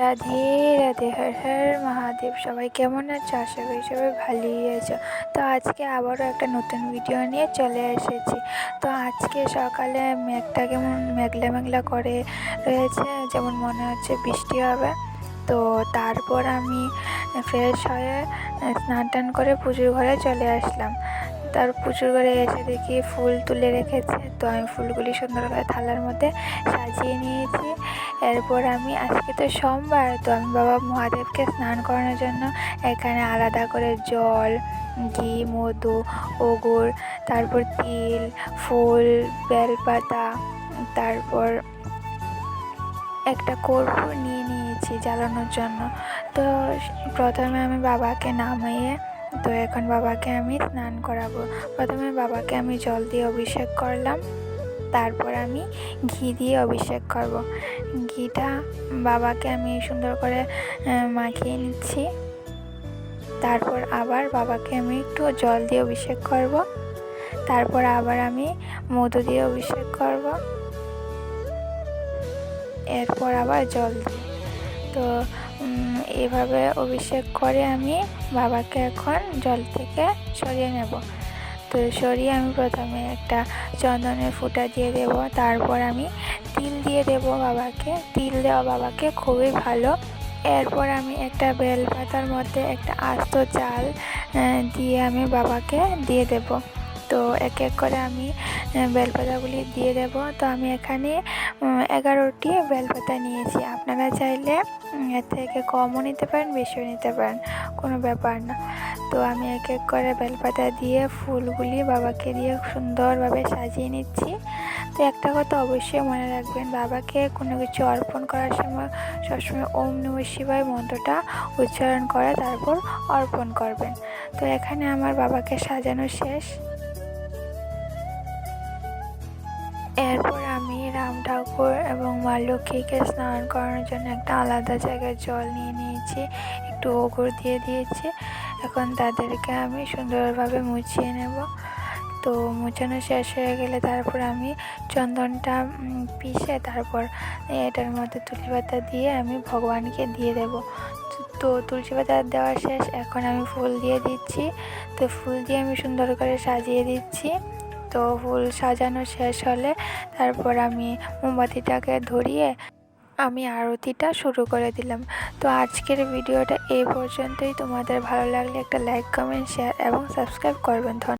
রাধে রাধে, হর হর মহাদেব, সবাই কেমন আছো? আশা করি সবাই ভালোই আছো। তো আজকে আবারও একটা নতুন ভিডিও নিয়ে চলে এসেছি। তো আজকে সকালে মেঘটা কেমন মেঘলা মেঘলা করে রয়েছে, যেমন মনে হচ্ছে বৃষ্টি হবে। তো তারপর আমি ফ্রেশ হয়ে স্নান টান করে পুজোর ঘরে চলে আসলাম। তার পুজোর ঘরে এসে দেখি ফুল তুলে রেখেছে। তো আমি ফুলগুলি সুন্দর করে থালার মধ্যে সাজিয়ে নিয়েছি। এরপর আমি, আজকে তো সোমবার, তো আমি বাবা মহাদেবকে স্নান করানোর জন্য এখানে আলাদা করে জল, ঘি, মধু ওগুর তারপর তিল, ফুল, বেলপাতা, তারপর একটা কর্পূর নিয়ে নিয়েছি জ্বালানোর জন্য। তো প্রথমে আমি বাবাকে নামিয়ে, তো এখন বাবাকে আমি স্নান করাবো। প্রথমে বাবাকে আমি জল দিয়ে অভিষেক করলাম। তারপর আমি ঘি দিয়ে অভিষেক করব। ঘিটা বাবাকে আমি সুন্দর করে মাখিয়ে নিচ্ছি। তারপর আবার বাবাকে আমি একটু জল দিয়ে অভিষেক করব। তারপর আবার আমি মধু দিয়ে অভিষেক করব। এরপর আবার জল দিয়ে তো এভাবে অভিষেক করে আমি বাবাকে এখন জল থেকে সরিয়ে নেব। তো সরিয়ে আমি প্রথমে একটা চন্দনের ফুটা দিয়ে দেব, তারপর আমি তিল দিয়ে দেব বাবাকে। তিল দেওয়া বাবাকে খুবই ভালো। এরপর আমি একটা বেলপাতার মধ্যে একটা আস্ত চাল দিয়ে আমি বাবাকে দিয়ে দেব। তো এক এক করে আমি বেলপাতাগুলি দিয়ে দেব। তো আমি এখানে এগারোটি বেলপাতা নিয়েছি। আপনারা চাইলে এর থেকে কমও নিতে পারেন, বেশিও নিতে পারেন, কোনো ব্যাপার না। তো আমি এক এক করে বেলপাতা দিয়ে, ফুলগুলি বাবাকে দিয়ে সুন্দরভাবে সাজিয়ে নিচ্ছি। তো একটা কথা অবশ্যই মনে রাখবেন, বাবাকে কোনো কিছু অর্পণ করার সময় সবসময় ওম নম শিবায় মন্ত্রটা উচ্চারণ করে, তারপর অর্পণ করবেন। তো এখানে আমার বাবাকে সাজানো শেষ। এরপর আমি রাম ঠাকুর এবং মা লক্ষ্মীকে স্নান করানোর জন্য একটা আলাদা জায়গায় জল নিয়ে নিয়েছি, একটু ওগর দিয়ে দিয়েছি। এখন তাদেরকে আমি সুন্দরভাবে মুছিয়ে নেব। তো মুছানো শেষ হয়ে গেলে তারপর আমি চন্দনটা পিষে তারপর এটার মধ্যে তুলসী পাতা দিয়ে আমি ভগবানকে দিয়ে দেব। তো তুলসী পাতা দেওয়া শেষ, এখন আমি ফুল দিয়ে দিচ্ছি। তো ফুল দিয়ে আমি সুন্দর করে সাজিয়ে দিচ্ছি। তো ফুল সাজানো শেষ হলে তারপর আমি মোমবাতিটাকে ধরিয়ে আমি আরতিটা শুরু করে দিলাম। তো আজকের ভিডিওটা এই পর্যন্তই। তোমাদের ভালো লাগলে একটা লাইক কমেন্ট শেয়ার এবং সাবস্ক্রাইব করবেন। ধন্যবাদ।